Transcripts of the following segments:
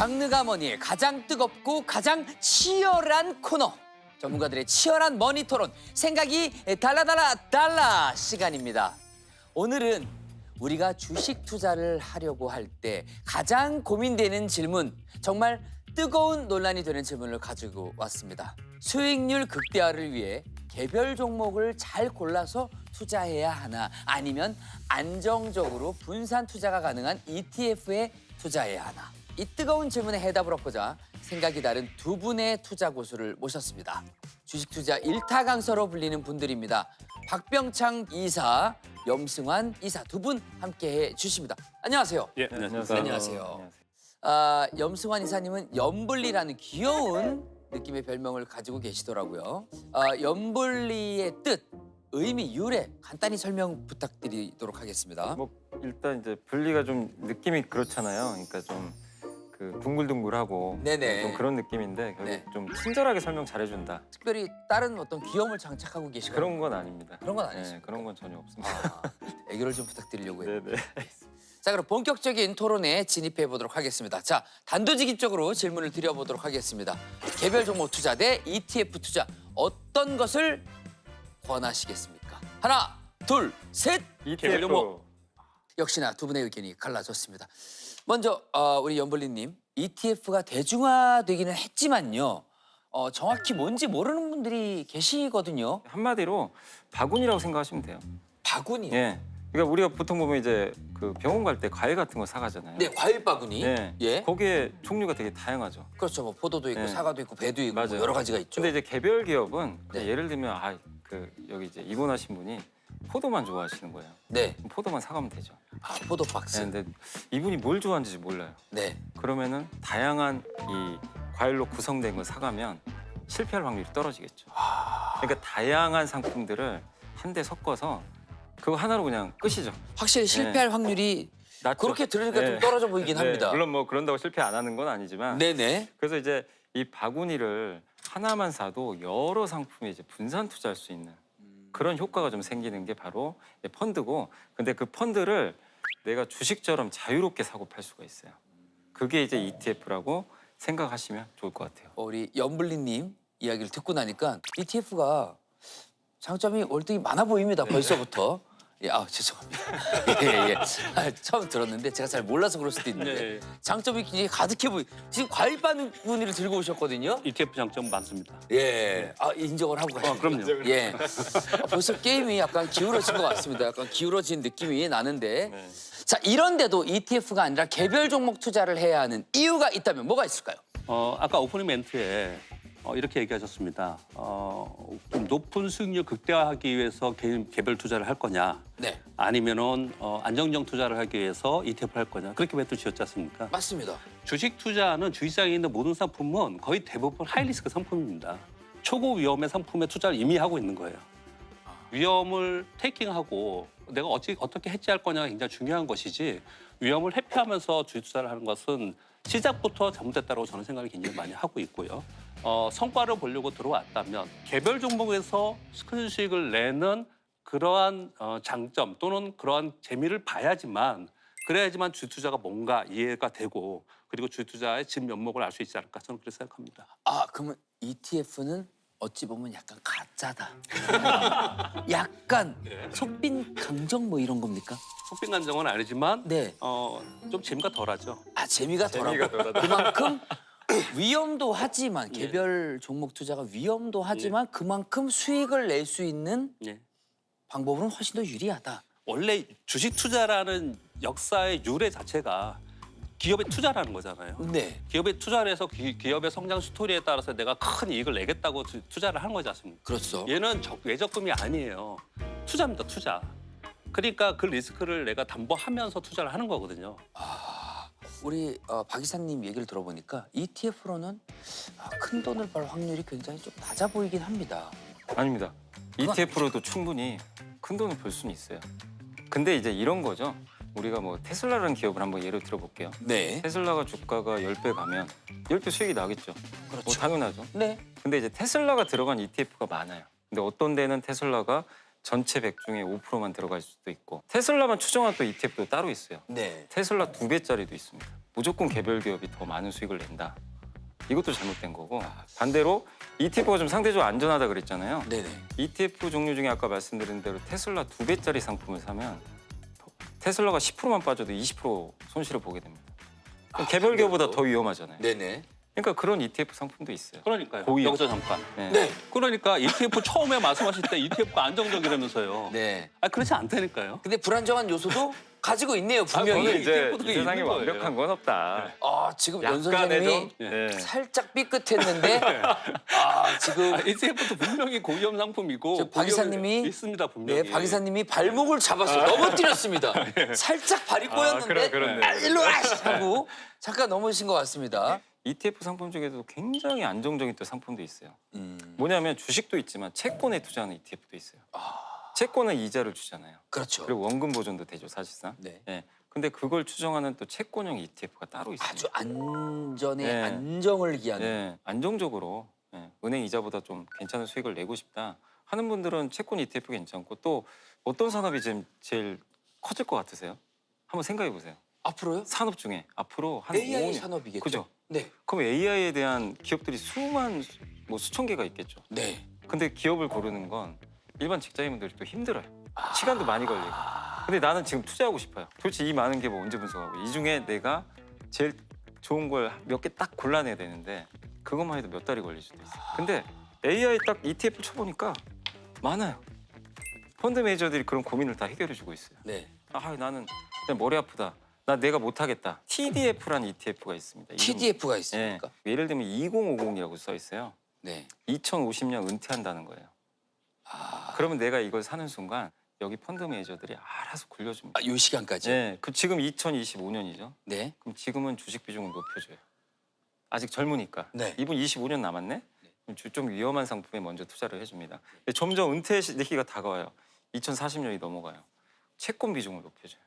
장르가 뭐니 가장 뜨겁고 가장 치열한 코너 전문가들의 치열한 머니 토론 생각이 달라달라 달라 시간입니다. 오늘은 우리가 주식 투자를 하려고 할 때 가장 고민되는 질문 정말 뜨거운 논란이 되는 질문을 가지고 왔습니다. 수익률 극대화를 위해 개별 종목을 잘 골라서 투자해야 하나 아니면 안정적으로 분산 투자가 가능한 ETF에 투자해야 하나 이 뜨거운 질문에 해답을 얻고자 생각이 다른 두 분의 투자 고수를 모셨습니다. 주식 투자 일타 강서로 불리는 분들입니다. 박병창 이사, 염승환 이사 두 분 함께해 주십니다. 안녕하세요. 예, 네, 안녕하세요. 안녕하세요. 아, 염승환 이사님은 염불리라는 귀여운 느낌의 별명을 가지고 계시더라고요. 아, 염불리의 뜻, 의미, 유래 간단히 설명 부탁드리도록 하겠습니다. 뭐 일단 이제 분리가 좀 느낌이 그렇잖아요. 그러니까 좀 그 둥글둥글하고 네네. 좀 그런 느낌인데 결국 네. 좀 친절하게 설명 잘해준다. 특별히 다른 어떤 귀여움을 장착하고 계시거나 그런 건 아닙니다. 그런 건 아니십니까? 네, 그런 건 전혀 없습니다. 아, 애교를 좀 부탁드리려고 해요. 네네. 자, 그럼 본격적인 토론에 진입해 보도록 하겠습니다. 자, 단도직입적으로 질문을 드려보도록 하겠습니다. 개별 종목 투자 대 ETF 투자 어떤 것을 권하시겠습니까? 하나, 둘, 셋. ETF. 역시나 두 분의 의견이 갈라졌습니다. 먼저 어, 우리 연벌리님 ETF가 대중화되기는 했지만요. 어, 정확히 뭔지 모르는 분들이 계시거든요. 한마디로 바구니라고 생각하시면 돼요. 바구니요. 예. 그러니까 우리가 보통 보면 이제 그 병원 갈 때 과일 같은 거 사가잖아요. 네, 과일 바구니. 네. 예. 거기에 종류가 되게 다양하죠. 그렇죠. 뭐 포도도 있고 네. 사과도 있고 배도 있고 뭐 맞아요. 여러 가지가 있죠. 근데 이제 개별 기업은 네. 예를 들면 아 그 여기 이제 입원하신 분이 포도만 좋아하시는 거예요. 네. 그럼 포도만 사가면 되죠. 아, 포도 박스. 네, 근데 이분이 뭘 좋아하는지 몰라요. 네. 그러면은 다양한 이 과일로 구성된 걸 사가면 실패할 확률이 떨어지겠죠. 그러니까 다양한 상품들을 한데 섞어서 그거 하나로 그냥 끝이죠. 확실히 실패할 확률이 낮죠. 그렇게 들으니까 좀 네. 떨어져 보이긴 네, 합니다. 물론 뭐 그런다고 실패 안 하는 건 아니지만 네네. 그래서 이제 이 바구니를 하나만 사도 여러 상품에 이제 분산 투자할 수 있는 그런 효과가 좀 생기는 게 바로 펀드고 근데 그 펀드를 내가 주식처럼 자유롭게 사고 팔 수가 있어요. 그게 이제 ETF라고 생각하시면 좋을 것 같아요. 어, 우리 연블리님 이야기를 듣고 나니까 ETF가 장점이 월등히 많아 보입니다. 벌써부터. 예, 아 죄송합니다. 예, 예. 아, 처음 들었는데 제가 잘 몰라서 그럴 수도 있는데 네. 장점이 굉장히 가득해 보이. 지금 과일 바구니를 들고 오셨거든요. ETF 장점 많습니다. 예, 아 인정을 하고 가시죠. 어, 그럼요. 예, 아, 벌써 게임이 약간 기울어진 것 같습니다. 약간 기울어진 느낌이 나는데. 네. 자, 이런데도 ETF가 아니라 개별 종목 투자를 해야 하는 이유가 있다면 뭐가 있을까요? 어, 아까 오프닝 멘트에 어, 이렇게 얘기하셨습니다. 어, 좀 높은 수익률 극대화하기 위해서 개, 개별 투자를 할 거냐, 네, 아니면은 어, 안정적 투자를 하기 위해서 ETF 할 거냐 그렇게 멘트 지었지 않습니까? 맞습니다. 주식 투자는 주식시장에 있는 모든 상품은 거의 대부분 하이리스크 상품입니다. 초고 위험의 상품에 투자를 이미 하고 있는 거예요. 위험을 테이킹하고 내가 어찌, 어떻게 해지할 거냐가 굉장히 중요한 것이지 위험을 회피하면서 주식 투자를 하는 것은 시작부터 잘못됐다고 저는 생각을 굉장히 많이 하고 있고요. 어, 성과를 보려고 들어왔다면 개별 종목에서 큰 수익을 내는 그러한 어, 장점 또는 그러한 재미를 봐야지만 그래야지만 주식 투자가 뭔가 이해가 되고 그리고 주식 투자의 진 면목을 알 수 있지 않을까 저는 그렇게 생각합니다. 아, 그러면 ETF는 어찌 보면 약간 가짜다. 약간 속빈 강정 뭐 이런 겁니까? 속빈 간정은 아니지만 네. 어, 좀 재미가 덜하죠. 아, 재미가 덜하고. 그만큼 위험도 하지만 예. 개별 종목 투자가 위험도 하지만 그만큼 수익을 낼 수 있는 예. 방법은 훨씬 더 유리하다. 원래 주식 투자라는 역사의 유래 자체가 기업의 투자라는 거잖아요. 네. 기업에 투자를 해서 기, 기업의 성장 스토리에 따라서 내가 큰 이익을 내겠다고 투- 투자를 하는 거지 않습니까? 그렇죠. 얘는 적, 외적금이 아니에요. 투자입니다, 투자. 그러니까 그 리스크를 내가 담보하면서 투자를 하는 거거든요. 우리 어, 박 이사님 얘기를 들어보니까 ETF로는 아, 큰 돈을 벌 확률이 굉장히 좀 낮아 보이긴 합니다. 아닙니다. ETF로도 충분히 큰 돈을 벌 수는 있어요. 근데 이제 이런 거죠. 우리가 뭐 테슬라라는 기업을 한번 예를 들어볼게요. 네. 테슬라가 주가가 10배 가면 10배 수익이 나겠죠. 뭐 그렇죠. 당연하죠. 네. 근데 이제 테슬라가 들어간 ETF가 많아요. 근데 어떤 데는 테슬라가 전체 100 중에 5%만 들어갈 수도 있고 테슬라만 추정한 또 ETF도 따로 있어요. 네. 테슬라 두 배짜리도 있습니다. 무조건 개별 기업이 더 많은 수익을 낸다. 이것도 잘못된 거고 반대로 ETF가 좀 상대적으로 안전하다 그랬잖아요. 네네. ETF 종류 중에 아까 말씀드린 대로 테슬라 두 배짜리 상품을 사면 테슬라가 10%만 빠져도 20% 손실을 보게 됩니다. 그럼 개별 기업보다? 더 위험하잖아요. 네네. 그러니까 그런 ETF 상품도 있어요. 그러니까요. 고위험. 여기서 잠깐. 네. 네. 그러니까 ETF 처음에 말씀하실 때 ETF가 안정적이라면서요. 네. 아 그렇지 않다니까요. 근데 불안정한 요소도 가지고 있네요, 분명히. 저는 이제 이 세상에. 완벽한 건 없다. 아, 지금 연 약간의 선생님이 좀 네. 살짝 삐끗했는데 아, 지금 아, ETF도 분명히 고위험 상품이고 저박 이사님이- 있습니다 분명히. 네, 박 이사님이 발목을 잡았어요. 넘어뜨렸습니다. 살짝 발이 아, 꼬였는데 그래, 그렇네. 아, 일로 와! 하고 잠깐 넘어지신 것 같습니다. ETF 상품 중에도 굉장히 안정적인 또 상품도 있어요. 음, 뭐냐면 주식도 있지만 채권에 투자하는 ETF도 있어요. 채권은 이자를 주잖아요. 그렇죠. 그리고 원금 보존도 되죠, 사실상. 네. 예. 근데 그걸 추정하는 또 채권형 ETF가 따로 있어요. 아주 안전의 네. 안정을 기하는 예, 안정적으로 예, 은행 이자보다 좀 괜찮은 수익을 내고 싶다 하는 분들은 채권 ETF 괜찮고 또 어떤 산업이 지금 제일 커질 것 같으세요? 한번 생각해 보세요. 앞으로요? 산업 중에 앞으로 한 AI 5년 산업이겠죠. 그죠? 네. 그럼 AI에 대한 기업들이 수만 뭐 수천 개가 있겠죠. 네. 근데 기업을 고르는 건 일반 직장인분들이 또 힘들어요. 아. 시간도 많이 걸리고. 근데 나는 지금 투자하고 싶어요. 도대체 이 많은 게 뭐 언제 분석하고 이 중에 내가 제일 좋은 걸 몇 개 딱 골라내야 되는데 그것만 해도 몇 달이 걸릴 수도 있어요. 근데 AI 딱 ETF 쳐보니까 많아요. 펀드 매니저들이 그런 고민을 다 해결해주고 있어요. 네. 아 나는 그냥 머리 아프다. 나 내가 못하겠다. TDF라는 ETF가 있습니다. TDF가 예. 있습니까? 예를 들면 2050이라고 써 있어요. 네. 2050년 은퇴한다는 거예요. 아, 그러면 내가 이걸 사는 순간 여기 펀드 매니저들이 알아서 굴려줍니다. 아, 요 시간까지. 네, 그 지금 2025년이죠. 네. 그럼 지금은 주식 비중을 높여줘요. 아직 젊으니까. 네. 이분 25년 남았네. 그럼 주- 좀 위험한 상품에 먼저 투자를 해줍니다. 근데 점점 은퇴 시기가 다가와요. 2040년이 넘어가요. 채권 비중을 높여줘요.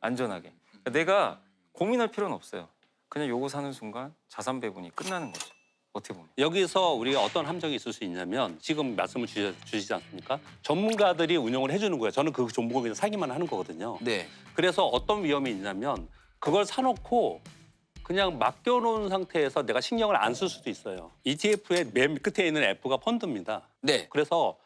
안전하게. 그러니까 내가 고민할 필요는 없어요. 그냥 요거 사는 순간 자산 배분이 끝나는 거죠. 어떻게 보면. 여기서 우리가 어떤 함정이 있을 수 있냐면 지금 말씀을 주시, 주시지 않습니까? 전문가들이 운영을 해주는 거예요. 저는 그 종목을 그냥 사기만 하는 거거든요. 네. 그래서 어떤 위험이 있냐면 그걸 사놓고 그냥 맡겨놓은 상태에서 내가 신경을 안 쓸 수도 있어요. ETF의 맨 끝에 있는 F가 펀드입니다. 네. 그래서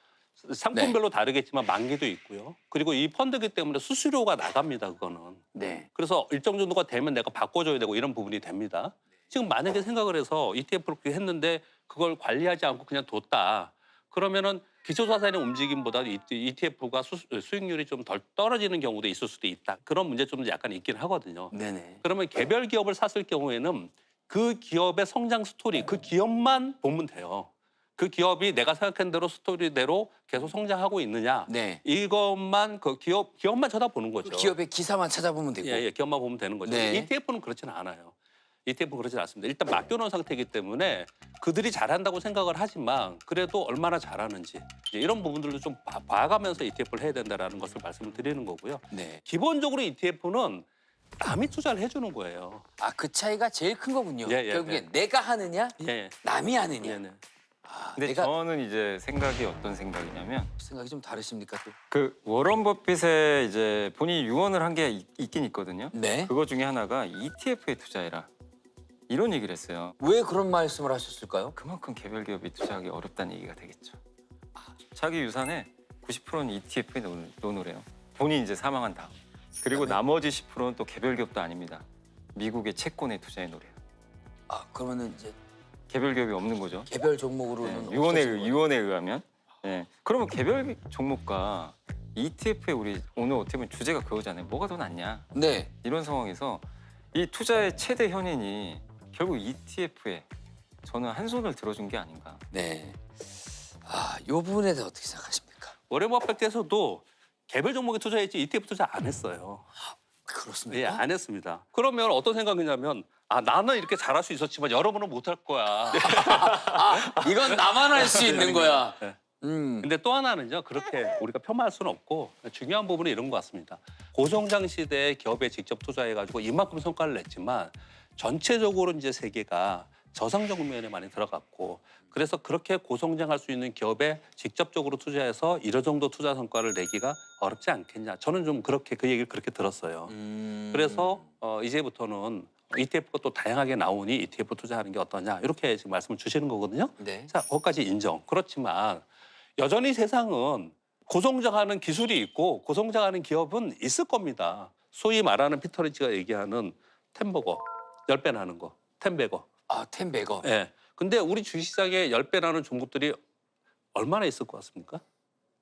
상품별로 다르겠지만 만기도 있고요. 그리고 이 펀드기 때문에 수수료가 나갑니다. 그거는. 네. 그래서 일정 정도가 되면 내가 바꿔줘야 되고 이런 부분이 됩니다. 지금 만약에 생각을 해서 ETF를 그렇게 했는데 그걸 관리하지 않고 그냥 뒀다. 그러면은 기초자산의 움직임보다 ETF가 수 익률이 좀 덜 떨어지는 경우도 있을 수도 있다. 그런 문제점도 약간 있긴 하거든요. 네네. 그러면 개별 기업을 샀을 경우에는 그 기업의 성장 스토리, 그 기업만 보면 돼요. 그 기업이 내가 생각한 대로 스토리대로 계속 성장하고 있느냐. 네. 이것만 그 기업 기업만 쳐다보는 거죠. 기업의 기사만 찾아보면 되고. 예, 예, 기업만 보면 되는 거죠. 네. ETF는 그렇지는 않아요. ETF는 그렇지는 않습니다. 일단 맡겨놓은 상태이기 때문에 그들이 잘한다고 생각을 하지만 그래도 얼마나 잘하는지 이제 이런 부분들도 좀 봐- 봐가면서 ETF를 해야 된다라는 것을 말씀을 드리는 거고요. 네. 기본적으로 ETF는 남이 투자를 해주는 거예요. 아, 그 차이가 제일 큰 거군요. 예, 예, 결국엔 예. 내가 하느냐, 예, 예. 남이 하느냐. 예, 네. 아, 근데 내가 저는 이제 생각이 어떤 생각이냐면 생각이 좀 다르십니까 또? 그 워런 버핏의 이제 본인이 유언을 한 게 있긴 있거든요. 네. 그거 중에 하나가 ETF에 투자해라 이런 얘기를 했어요. 왜 그런 말씀을 하셨을까요? 그만큼 개별 기업이 투자하기 어렵다는 얘기가 되겠죠. 자기 유산의 90%는 ETF에 놓으래요. 본인이 이제 사망한 다음. 그리고 그다음에? 나머지 10%는 또 개별 기업도 아닙니다. 미국의 채권에 투자해 놓으래요. 아, 그러면은 이제 개별 기업이 없는 거죠. 개별 종목으로는 네, 유언에 없어진 거예요. 유언에 의하면. 예. 그러면 개별 종목과 ETF에 우리 오늘 어떻게 보면 주제가 그거잖아요. 뭐가 더 낫냐? 네. 이런 상황에서 이 투자의 최대 현인이 결국 ETF에 저는 한 손을 들어준 게 아닌가. 네. 아, 요 부분에 대해서 어떻게 생각하십니까? 워렌 버핏께서도 개별 종목에 투자했지 ETF 투자 안 했어요. 그렇습니까? 예, 안 했습니다. 그러면 어떤 생각이냐면 아 나는 이렇게 잘할 수 있었지만 여러분은 못 할 거야. 아, 이건 나만 할 수 있는 거야. 네. 음. 근데 또 하나는요 그렇게 우리가 폄하할 수는 없고 중요한 부분은 이런 것 같습니다. 고성장 시대에 기업에 직접 투자해가지고 이만큼 성과를 냈지만 전체적으로 이제 세계가 저성장 국면에 많이 들어갔고 그래서 그렇게 고성장할 수 있는 기업에 직접적으로 투자해서 이런 정도 투자 성과를 내기가 어렵지 않겠냐. 저는 좀 그렇게 그 얘기를 그렇게 들었어요. 음. 그래서 어, 이제부터는 ETF가 또 다양하게 나오니 ETF 투자하는 게 어떠냐 이렇게 지금 말씀을 주시는 거거든요. 네. 자, 거기까지 인정. 그렇지만 여전히 세상은 고성장하는 기술이 있고 고성장하는 기업은 있을 겁니다. 소위 말하는 피터 리치가 얘기하는 템버거, 열배 나는 거, 템베거. 아 텐베거. 예. 근데 우리 주식시장에 열배 나는 종목들이 얼마나 있을 것 같습니까?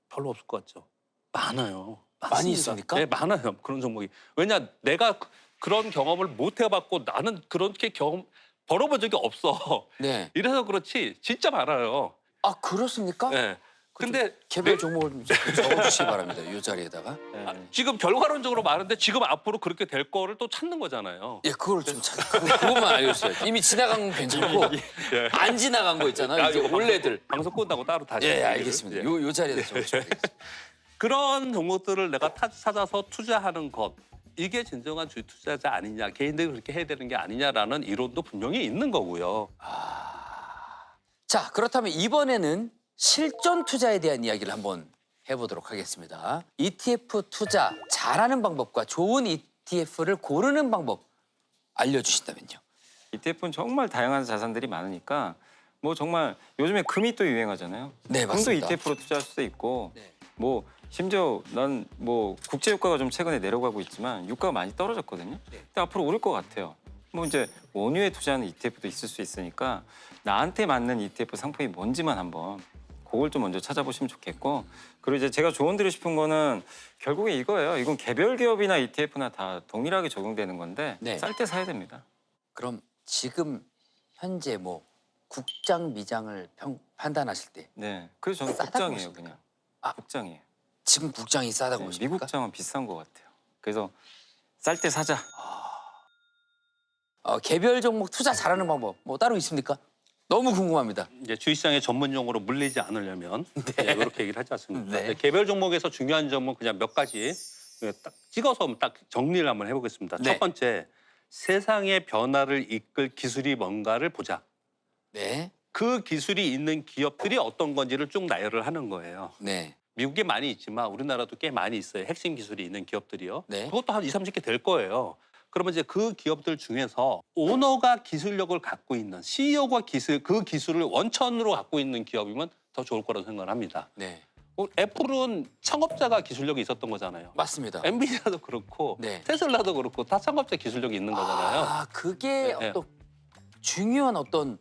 별로 없을 것 같죠. 많아요. 많이 많습니다. 있습니까? 네, 많아요. 그런 종목이. 왜냐, 내가 그- 그런 경험을 못 해봤고 나는 그렇게 경험 벌어본 적이 없어. 네. 이래서 그렇지 진짜 많아요. 아 그렇습니까? 예. 근데 개별 내- 종목을 좀 적어주시기 바랍니다. 이 자리에다가. 네. 아, 지금 결과론적으로 많은데 지금 앞으로 그렇게 될 거를 또 찾는 거잖아요. 예, 그걸 좀 찾. 그거- 그것만 알려주세요. 이미 지나간 건 괜찮고 예. 안 지나간 거 있잖아요. 아, 이제 이거 원래들. 방송 끝나고 따로 다시. 예, 얘기를. 알겠습니다. 예. 요, 요 자리에다 적어주시겠습니다. 그런 종목들을 내가 타- 찾아서 투자하는 것 이게 진정한 주식 투자자 아니냐 개인들이 그렇게 해야 되는 게 아니냐라는 이론도 분명히 있는 거고요. 자, 그렇다면 이번에는 실전 투자에 대한 이야기를 한번 해보도록 하겠습니다. ETF 투자 잘하는 방법과 좋은 ETF를 고르는 방법 알려주신다면요. ETF는 정말 다양한 자산들이 많으니까 뭐 정말 요즘에 금이 또 유행하잖아요. 네, 금도 맞습니다. ETF로 투자할 수도 있고 네. 뭐 심지어 난 뭐 국제 유가가 좀 최근에 내려가고 있지만 유가가 많이 떨어졌거든요. 네. 근데 앞으로 오를 것 같아요. 뭐 이제 원유에 투자하는 ETF도 있을 수 있으니까 나한테 맞는 ETF 상품이 뭔지만 한번 그걸 좀 먼저 찾아보시면 좋겠고 그리고 이제 제가 조언드리고 싶은 거는 결국에 이거예요. 이건 개별 기업이나 ETF나 다 동일하게 적용되는 건데 네. 쌀 때 사야 됩니다. 그럼 지금 현재 뭐 국장 미장을 평, 판단하실 때 네. 그래서 저는 싸다고 국장이에요, 보십니까? 그냥. 아, 국장이에요. 지금 국장이 싸다고 네, 보십니까? 미국 장은 비싼 것 같아요. 그래서 쌀 때 사자. 어, 개별 종목 투자 잘하는 방법 뭐 따로 있습니까? 너무 궁금합니다. 이제 주식시장의 전문 용어로 물리지 않으려면 네, 이렇게 얘기를 하지 않습니까? 네. 네, 개별 종목에서 중요한 점은 그냥 몇 가지 딱 찍어서 딱 정리를 한번 해보겠습니다. 네. 첫 번째 세상의 변화를 이끌 기술이 뭔가를 보자. 네, 그 기술이 있는 기업들이 어떤 건지를 쭉 나열을 하는 거예요. 네, 미국에 많이 있지만 우리나라도 꽤 많이 있어요. 핵심 기술이 있는 기업들이요. 네. 그것도 한 2, 30개 될 거예요. 그러면 이제 그 기업들 중에서 오너가 기술력을 갖고 있는 CEO가 기술 그 기술을 원천으로 갖고 있는 기업이면 더 좋을 거라고 생각을 합니다. 네, 어, 애플은 창업자가 기술력이 있었던 거잖아요. 맞습니다. 엔비디아도 그렇고 네. 테슬라도 그렇고 다 창업자 기술력이 있는 거잖아요. 아, 그게 네, 네. 어떤 중요한 어떤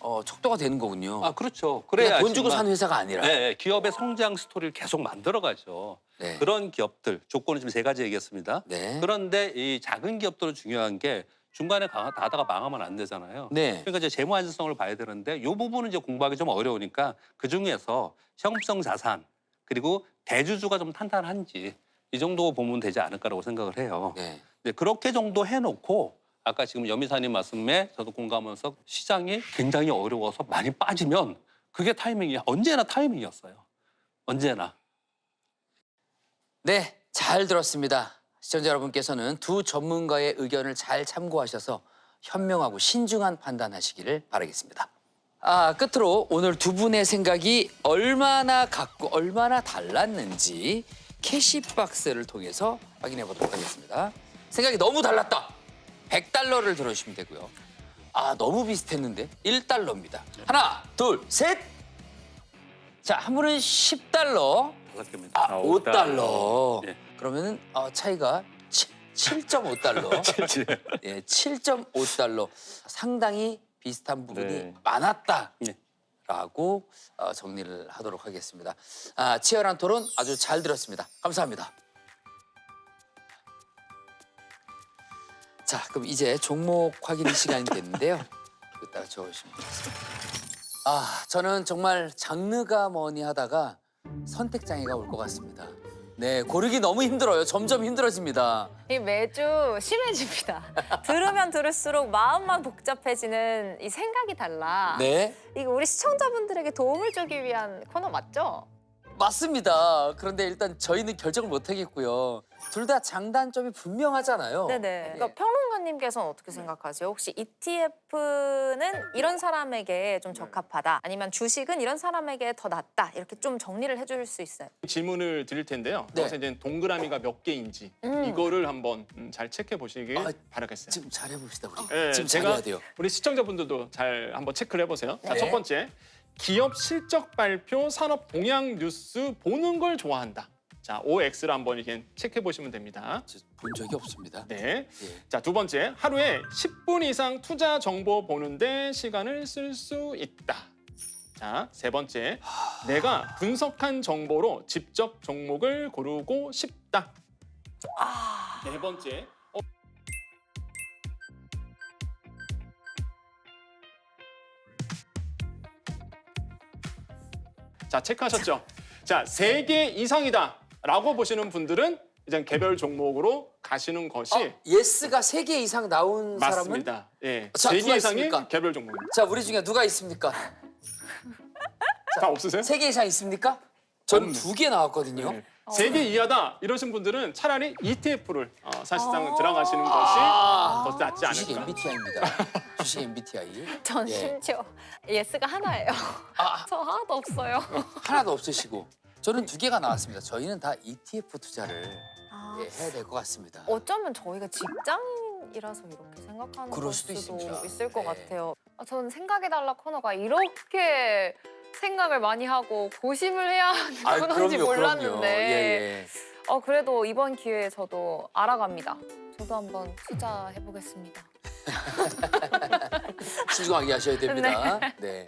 어, 척도가 되는 거군요. 아 그렇죠. 그래야 돈 주고 사는 회사가 아니라. 네, 네, 기업의 성장 스토리를 계속 만들어가죠. 네. 그런 기업들 조건은 지금 세 가지 얘기했습니다. 네. 그런데 이 작은 기업들은 중요한 게 중간에 가- 가다가 망하면 안 되잖아요. 네. 그러니까 이제 재무 안전성을 봐야 되는데 이 부분은 이제 공부하기 좀 어려우니까 그 중에서 형성 자산 그리고 대주주가 좀 탄탄한지 이 정도 보면 되지 않을까라고 생각을 해요. 네. 네, 그렇게 정도 해놓고 아까 지금 여미사님 말씀에 저도 공감하면서 시장이 굉장히 어려워서 많이 빠지면 그게 타이밍이야. 언제나 타이밍이었어요. 언제나. 네, 잘 들었습니다. 시청자 여러분께서는 두 전문가의 의견을 잘 참고하셔서 현명하고 신중한 판단하시기를 바라겠습니다. 아, 끝으로 오늘 두 분의 생각이 얼마나 같고 얼마나 달랐는지 캐시박스를 통해서 확인해 보도록 하겠습니다. 생각이 너무 달랐다. 100달러를 들어주시면 되고요. 아, 너무 비슷했는데 1달러입니다. 하나, 둘, 셋. 자, 한 분은 10달러, 달랐겠습니다. 아, 아, 5달러. 네. 그러면은 어, 차이가 7.5달러. 예, 7.5달러. 상당히 비슷한 부분이 네. 많았다라고 네. 어, 정리를 하도록 하겠습니다. 아, 치열한 토론 아주 잘 들었습니다. 감사합니다. 자, 그럼 이제 종목 확인 시간이 됐는데요. 이따가 적으시면 되겠습니다. 아, 저는 정말 장르가 뭐니 하다가 선택 장애가 올 것 같습니다. 네, 고르기 너무 힘들어요. 점점 힘들어집니다. 이 매주 심해집니다. 들으면 들을수록 마음만 복잡해지는 이 생각이 달라. 네. 이거 우리 시청자분들에게 도움을 주기 위한 코너 맞죠? 맞습니다. 그런데 일단 저희는 결정을 못 하겠고요. 둘 다 장단점이 분명하잖아요. 네네. 그러니까 평론가님께서는 어떻게 생각하세요? 혹시 ETF는 이런 사람에게 좀 적합하다, 아니면 주식은 이런 사람에게 더 낫다 이렇게 좀 정리를 해줄 수 있어요? 질문을 드릴 텐데요. 네. 그래서 이제 동그라미가 몇 개인지 음. 이거를 한번 음, 잘 체크해 보시길 아, 바라겠어요. 지금 잘해봅시다 우리. 예, 지금 제가 잘해야 돼요. 우리 시청자분들도 잘 한번 체크를 해보세요. 자, 네. 첫 번째, 기업 실적 발표, 산업 동향 뉴스 보는 걸 좋아한다. 자, OX를 한번 이렇게 체크해 보시면 됩니다. 저본 적이 없습니다. 네. 예. 자, 두 번째, 하루에 10분 이상 투자 정보 보는데 시간을 쓸 수 있다. 자, 세 번째, 내가 분석한 정보로 직접 종목을 고르고 싶다. 네 번째, 자, 체크하셨죠? 자, 세 개 이상이다 라고 보시는 분들은 이제 개별 종목으로 가시는 것이 어, 예스가 세 개 이상 나온 사람은 맞습니다. 예, 자, 세 누가 개 이상이 있습니까? 개별 종목입니다. 자 우리 중에 누가 있습니까? 다 없으세요? 세 개 이상 있습니까? 저는 없네. 두 개 나왔거든요. 네. 세 개 이하다 이러신 분들은 차라리 ETF를 어, 사실상 아. 들어가시는 것이 아. 더 낫지 주식 않을까. MBTI입니다. 주식 MBTI. 전 예. 심지어 예스가 하나예요. 아, 저 하나도 없어요. 하나도 없으시고 저는 두 개가 나왔습니다. 저희는 다 ETF 투자를 아, 예, 해야 될 것 같습니다. 어쩌면 저희가 직장인이라서 이렇게 생각하는 그럴 걸 수도 수도 있습니다. 있을 것 네. 같아요. 아, 저는 생각해달라 코너가 이렇게 생각을 많이 하고 고심을 해야 하는 그럼요, 몰랐는데. 예, 예. 어, 그래도 이번 기회에 저도 알아갑니다. 저도 한번 투자해보겠습니다. 신중하게 하셔야 됩니다. 네.